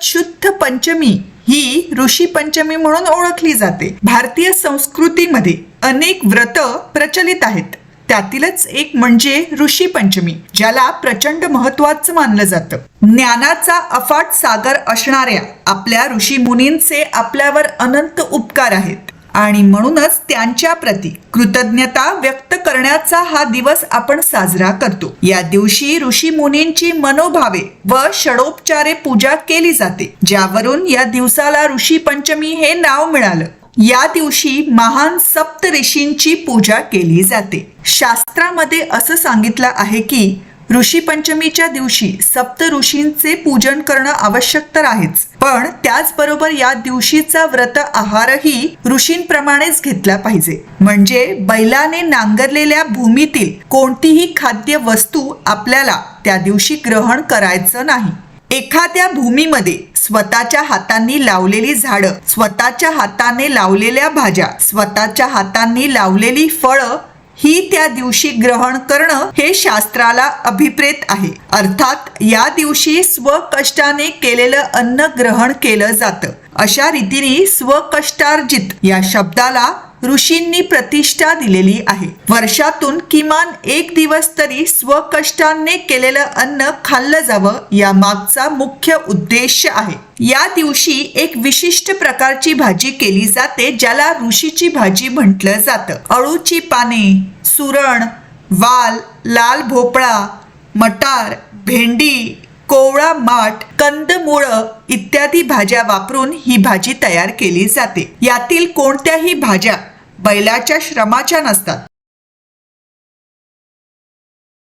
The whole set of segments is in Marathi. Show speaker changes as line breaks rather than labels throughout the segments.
शुद्ध पंचमी ही ऋषी पंचमी म्हणून ओळखली जाते. भारतीय संस्कृतीमध्ये अनेक व्रत प्रचलित आहेत. त्यातीलच एक म्हणजे ऋषी पंचमी ज्याला प्रचंड महत्वाचं मानलं जातं. ज्ञानाचा अफाट सागर असणाऱ्या आपल्या ऋषी मुनींचे आपल्यावर अनंत उपकार आहेत. आणि म्हणूनच त्यांच्या प्रती कृतज्ञता व्यक्त करण्याचा हा दिवस आपण साजरा करतो. या दिवशी ऋषी मुनींची मनोभावे व षडोपचारे पूजा केली जाते ज्यावरून या दिवसाला ऋषी पंचमी हे नाव मिळालं. या दिवशी महान सप्त ऋषींची पूजा केली जाते. शास्त्रामध्ये असं सांगितलं आहे की ऋषी पंचमीच्या दिवशी सप्त ऋषींचे पूजन करणं आवश्यक तर आहेच. पण त्याचबरोबर या दिवशीचा व्रत आहारही ऋषींप्रमाणेच घेतला पाहिजे. म्हणजे बैलाने नांगरलेल्या भूमीतील कोणतीही खाद्य वस्तू आपल्याला त्या दिवशी ग्रहण करायचं नाही. एखाद्या भूमीमध्ये स्वतःच्या हातांनी लावलेली झाडं स्वतःच्या हाताने लावलेल्या भाज्या स्वतःच्या हातांनी लावलेली फळं ही त्या दिवशी ग्रहण करणं हे शास्त्राला अभिप्रेत आहे. अर्थात या दिवशी स्वकष्टाने केलेलं अन्न ग्रहण केलं जातं. अशा रीतीने स्वकष्टार्जित या शब्दाला ऋषींनी प्रतिष्ठा दिलेली आहे. वर्षातून किमान एक दिवस तरी स्वकष्टाने केलेलं अन्न खाल्लं जावं या मागचा मुख्य उद्देश आहे. या दिवशी एक विशिष्ट प्रकारची भाजी केली जाते ज्याला ऋषीची भाजी म्हटलं जातं. अळूची पाने सुरण वाल लाल भोपळा मटार भेंडी कोवळा माठ कंदमुळं इत्यादी भाज्या वापरून ही भाजी तयार केली जाते. यातील कोणत्याही भाज्या बैलाच्या श्रमाच्या नसतात.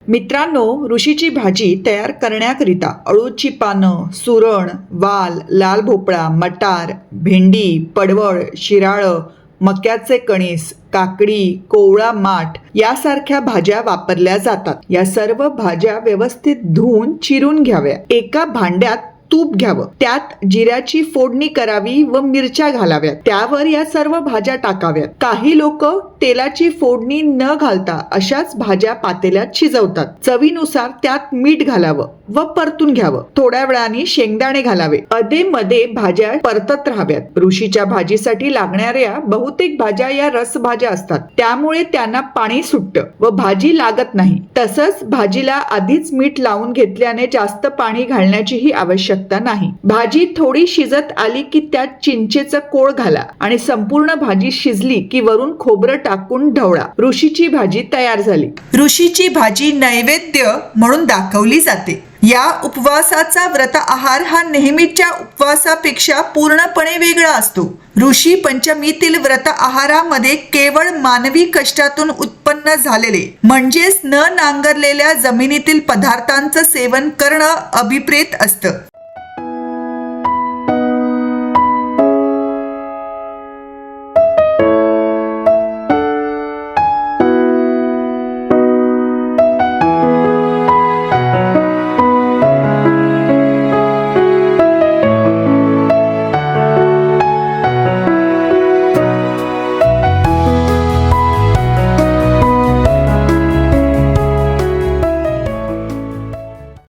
मित्रांनो ऋषीची भाजी तयार करण्याकरिता अळूची पानं सुरण वाल लाल भोपळा मटार भेंडी पडवळ शिराळं मक्याचे कणीस काकडी कोवळा माठ यासारख्या भाज्या वापरल्या जातात. या सर्व भाज्या व्यवस्थित धुवून चिरून घ्याव्या. एका भांड्यात तूप घ्यावं. त्यात जिऱ्याची फोडणी करावी व मिरच्या घालाव्यात. त्यावर या सर्व भाज्या टाकाव्यात. काही लोक तेलाची फोडणी न घालता अशाच भाज्या पातेल्यात शिजवतात. चवीनुसार त्यात मीठ घालावं व परतून घ्यावं. थोड्या वेळाने शेंगदाणे घालावे. अधे मध्ये भाज्या परतत राहाव्यात. ऋषीच्या भाजीसाठी लागणाऱ्या बहुतेक भाज्या या रसभाज्या असतात. त्यामुळे त्यांना पाणी सुटतं व भाजी लागत नाही. तसंच भाजीला आधीच मीठ लावून घेतल्याने जास्त पाणी घालण्याचीही आवश्यकता नाही. भाजी थोडी शिजत आली की त्यात चिंचेचं कोळ घाला आणि संपूर्ण भाजी शिजली की वरून खोबरं टाकून ढवळा. ऋषीची भाजी तयार झाली. ऋषीची भाजी नैवेद्य म्हणून दाखवली जाते. या उपवासाचा व्रत आहार हा नेहमीच्या उपवासापेक्षा पूर्णपणे वेगळा असतो. ऋषी पंचमीतील व्रत आहारामध्ये केवळ मानवी कष्टातून उत्पन्न झालेले म्हणजेच न नांगरलेल्या जमिनीतील पदार्थांचं सेवन करणं अभिप्रेत असतं.